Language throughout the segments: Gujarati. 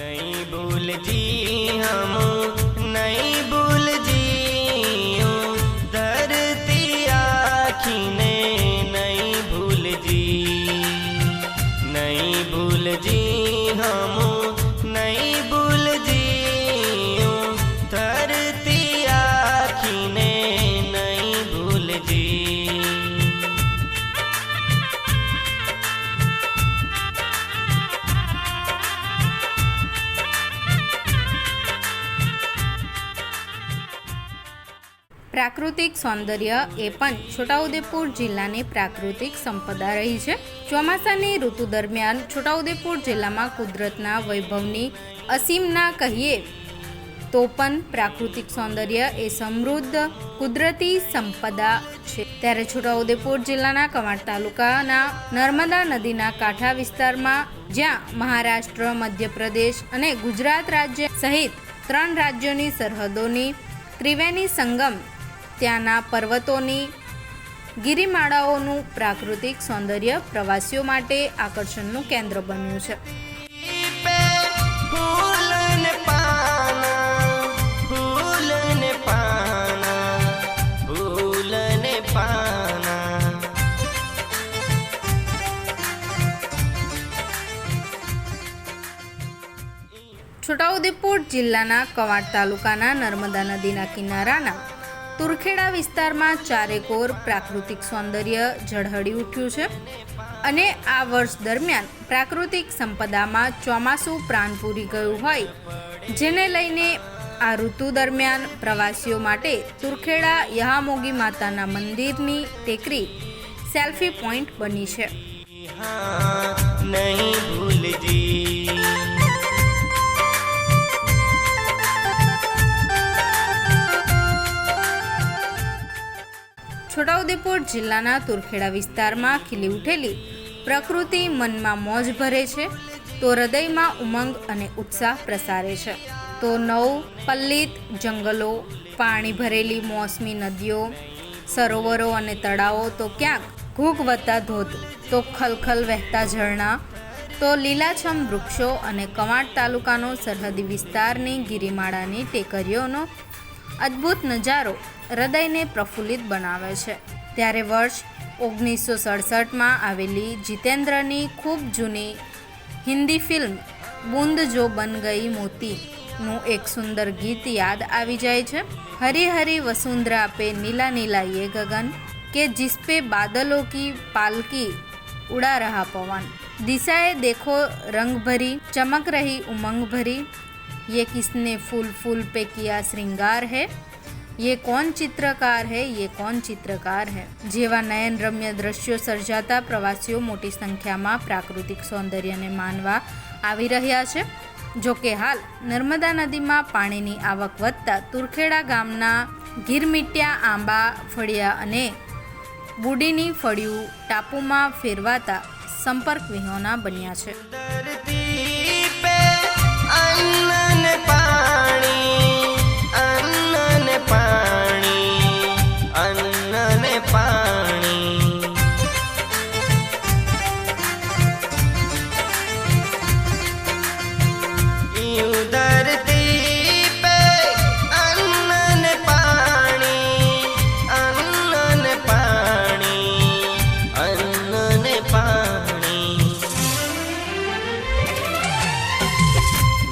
नहीं भूल जी हम नहीं भूल પ્રાકૃતિક સૌંદર્ય એ પણ છોટાઉદેપુર જિલ્લાની પ્રાકૃતિક સંપદા રહી છે. ચોમાસાની ઋતુ દરમિયાન છોટાઉદેપુર જિલ્લામાં કુદરતના વૈભવની અસીમના કહીએ તો પણ પ્રાકૃતિક સૌંદર્ય એ સમૃદ્ધ કુદરતી સંપદા છે. ત્યારે છોટાઉદેપુર જિલ્લાના કવાંટ તાલુકાના નર્મદા નદીના કાંઠા વિસ્તારમાં જ્યાં મહારાષ્ટ્ર, મધ્યપ્રદેશ અને ગુજરાત રાજ્ય સહિત ત્રણ રાજ્યોની સરહદોની ત્રિવેણી સંગમ ત્યાંના પર્વતોની ગિરિમાળાઓનું પ્રાકૃતિક સૌંદર્ય પ્રવાસીઓ માટે આકર્ષણનું કેન્દ્ર બન્યું છે. છોટાઉદેપુર જિલ્લાના કવાંટ તાલુકાના નર્મદા નદીના કિનારાના તુરખેડા વિસ્તારમાં ચારેકોર પ્રાકૃતિક સૌંદર્ય ઝળહળી ઉઠ્યું છે અને આ વર્ષ દરમિયાન પ્રાકૃતિક સંપદામાં ચોમાસું પ્રાણ પૂરી ગયું હોય, જેને લઈને આ ઋતુ દરમિયાન પ્રવાસીઓ માટે તુરખેડા યહામોગી માતાના મંદિરની ટેકરી સેલ્ફી પોઈન્ટ બની છે. નહીં ભૂલજી. છોટાઉદેપુર જિલ્લાના તુરખેડા વિસ્તારમાં ખીલી ઉઠેલી પ્રકૃતિ મનમાં મોજ ભરે છે, તો હૃદયમાં ઉમંગ અને ઉત્સાહ પ્રસારે છે. તો નવ પલ્લિત જંગલો, પાણી ભરેલી મોસમી નદીઓ, સરોવરો અને તળાવો તો ક્યાંક ઘૂઘવતા ધોધ, તો ખલખલ વહેતા ઝરણા, તો લીલાછમ વૃક્ષો અને કવાંટ તાલુકાનો સરહદી વિસ્તારની ગિરિમાળાની ટેકરીઓનો અદ્ભુત નજારો હૃદયને પ્રફુલ્લિત બનાવે છે. ત્યારે વર્ષ ઓગણીસો સડસઠમાં આવેલી જીતેન્દ્રની ખૂબ જૂની હિન્દી ફિલ્મ બુંદ જો બન ગઈ મોતીનું એક સુંદર ગીત યાદ આવી જાય છે. હરી હરી વસુંધરા પે નીલા નીલા યે ગગન કે જિસપે બાદલો કી પાલકી ઉડા રહા પવન. દિશાએ દેખો રંગ ભરી ચમક રહી ઉમંગ ભરી ये किसने फूल फूल पे किया श्रृंगार है ये कौन चित्रकार है ये कौन ચિત્રકાર है જેવા નયન રમ્ય દ્રશ્યો સર્જાતા પ્રવાસીઓ મોટી સંખ્યામાં પ્રાકૃતિક સૌંદર્યને માનવા આવી રહ્યા છે જો કે હાલ નર્મદા નદીમાં પાણીની આવક વધતા તુરખેડા ગામના ગીરમીટ્યા આંબા ફળિયા અને બુડીની ફળિયું ટાપુમાં ફેરવાતા સંપર્ક વિહોણા બન્યા છે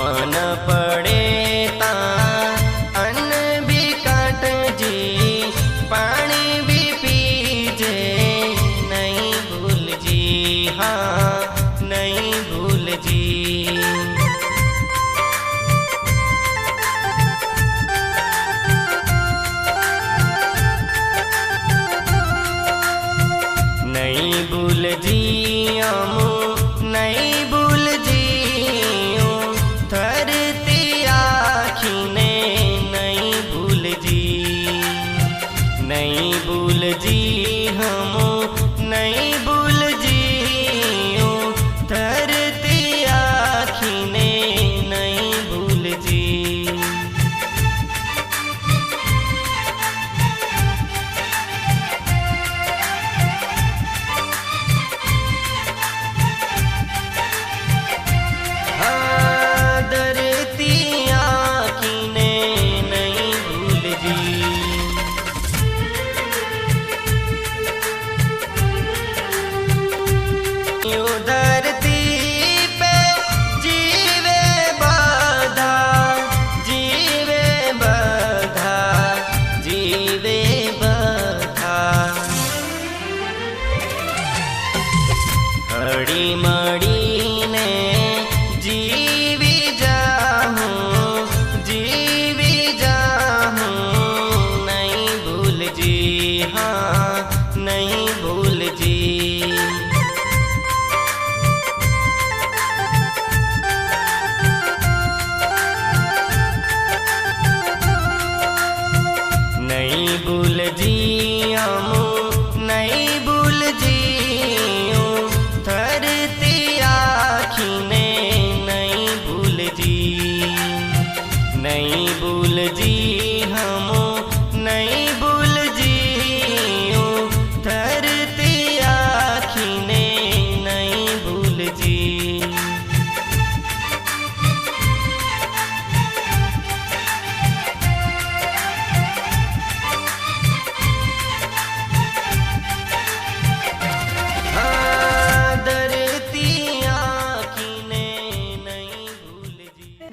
મન પડે તા અન્ન બી કાટજી, પાણી બી પીજે, નહીં ભૂલજી, હા, નહીં ભૂલજી. નહીં ભૂલજી અમ जी